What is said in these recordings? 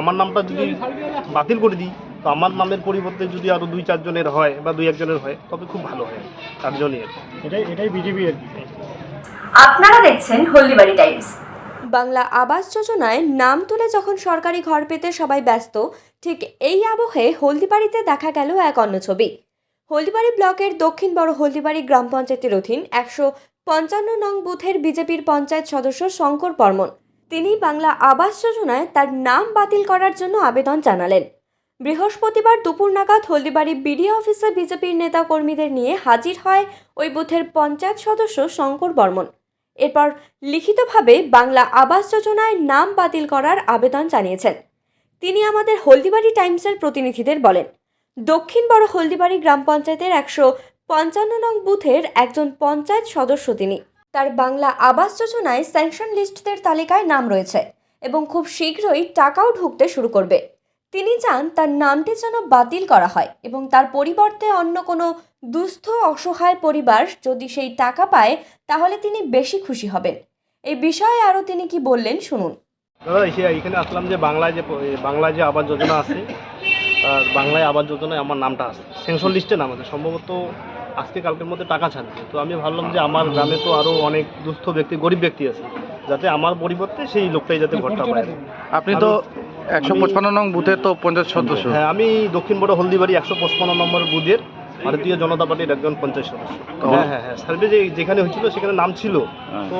আমার নামটা যদি বাতিল করে দিই তো আমার নামের পরিবর্তে যদি আরও দুই চারজনের হয় বা দুই একজনের হয় তবে খুব ভালো হয় তার জন্যই এটাই এটাই বিজেপি আর কি আপনারা দেখছেন হলদিবাড়ি টাইমস। বাংলা আবাস যোজনায় নাম তুলে যখন সরকারি ঘর পেতে সবাই ব্যস্ত ঠিক এই আবহে হলদিবাড়িতে দেখা গেল এক অন্য ছবি। হলদিবাড়ি ব্লকের দক্ষিণ বড় হলদিবাড়ি গ্রাম পঞ্চায়েতের অধীন একশো পঞ্চান্ন নং বুথের বিজেপির পঞ্চায়েত সদস্য শঙ্কর বর্মন। তিনি বাংলা আবাস যোজনায় তার নাম বাতিল করার জন্য আবেদন জানালেন। বৃহস্পতিবার দুপুর নাগাদ হলদিবাড়ি বিডিও অফিসে বিজেপির নেতা কর্মীদের নিয়ে হাজির হয় ওই বুথের পঞ্চায়েত সদস্য শঙ্কর বর্মন। এরপর লিখিতভাবে বাংলা আবাস যোজনায় নাম বাতিল করার আবেদন জানিয়েছেন। তিনি আমাদের হলদিবাড়ি টাইমসের প্রতিনিধিদের বলেন, দক্ষিণ বড় হলদিবাড়ি গ্রাম পঞ্চায়েতের একশো পঞ্চান্ন নং বুথের একজন পঞ্চায়েত সদস্য তিনি। তার বাংলা আবাস যোজনায় স্যাংশন লিস্টদের তালিকায় নাম রয়েছে এবং খুব শীঘ্রই টাকাও ঢুকতে শুরু করবে। তিনি চান তার নামটি যেন বাতিল করা হয় এবং তার পরিবর্তে অন্য কোনো দুস্থ অসহায় পরিবার যদি সেই টাকা পায়, তাহলে তিনি বেশি খুশি হবেন। এই বিষয়ে আরও তিনি কি বললেন শুনুন। দাদা এসে এখানে আসলাম যে বাংলায় যে বাংলায় যে আবাস যোজনা আছে বাংলায় আবাস যোজনায় আমার নামটা আছে সেন্সর লিস্টে নাম আছে। সম্ভবত আজকে কালকের মধ্যে টাকা ছাড়বে। তো আমি ভাবলাম যে আমার গ্রামে তো আরও অনেক দুস্থ ব্যক্তি গরিব ব্যক্তি আছে যাতে আমার পরিবর্তে সেই লোকটাই যাতে ভোটটা পায়। আপনি তো একশো পঁচপান্ন নং বুথের তো পঞ্চায়েত সদস্য। হ্যাঁ আমি দক্ষিণ বড় হলদিবাড়ি একশো পঁচপান্ন নম্বর বুথের ভারতীয় জনতা পার্টির একজন পঞ্চায়েত সদস্য। হ্যাঁ হ্যাঁ হ্যাঁ সার্ভে যে যেখানে হয়েছিল সেখানে নাম ছিল। হ্যাঁ। তো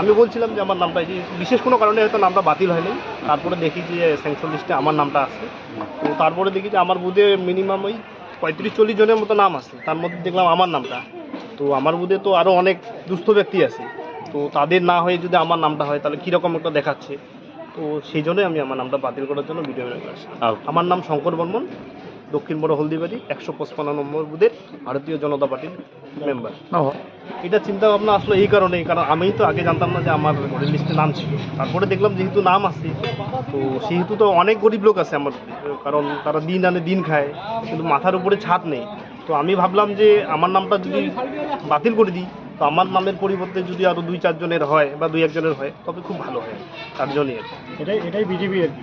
আমি বলছিলাম যে আমার নামটা বিশেষ কোনো কারণে হয়তো নামটা বাতিল হয়নি। তারপরে দেখি যে স্যাংশন লিস্টে আমার নামটা আছে। তো তারপরে দেখি যে আমার বুধে মিনিমাম ওই পঁয়ত্রিশ চল্লিশ জনের মতো নাম আছে। তার মধ্যে দেখলাম আমার নামটা। তো আমার বুধে তো আরও অনেক দুস্থ ব্যক্তি আছে। তো তাদের না হয়ে যদি আমার নামটা হয় তাহলে কীরকম একটা দেখাচ্ছে? তো সেই জন্যই আমি আমার নামটা বাতিল করার জন্য ভিডিও বানিয়ে আমার নাম শঙ্কর বর্মন। দক্ষিণ বড় হলদিবাড়ি একশো পঁচপান্ন নম্বর বুথের ভারতীয় জনতা পার্টির মেম্বার এটা চিন্তা ভাবনা আসলো এই কারণেই কারণ আমি তো আগে জানতাম না যে আমার ভোটার লিস্টে নাম ছিল। তারপরে দেখলাম যেহেতু নাম আছে তো সেহেতু তো অনেক গরিব লোক আছে আমার কারণ তারা দিন আনে দিন খায় কিন্তু মাথার উপরে ছাদ নেই। তো আমি ভাবলাম যে আমার নামটা যদি বাতিল করে দিই তো আমার নামের পরিবর্তে যদি আরও দুই চারজনের হয় বা দুই একজনের হয় তবে খুব ভালো হয় তার জন্যই এটাই এটাই বিজেপি আর কি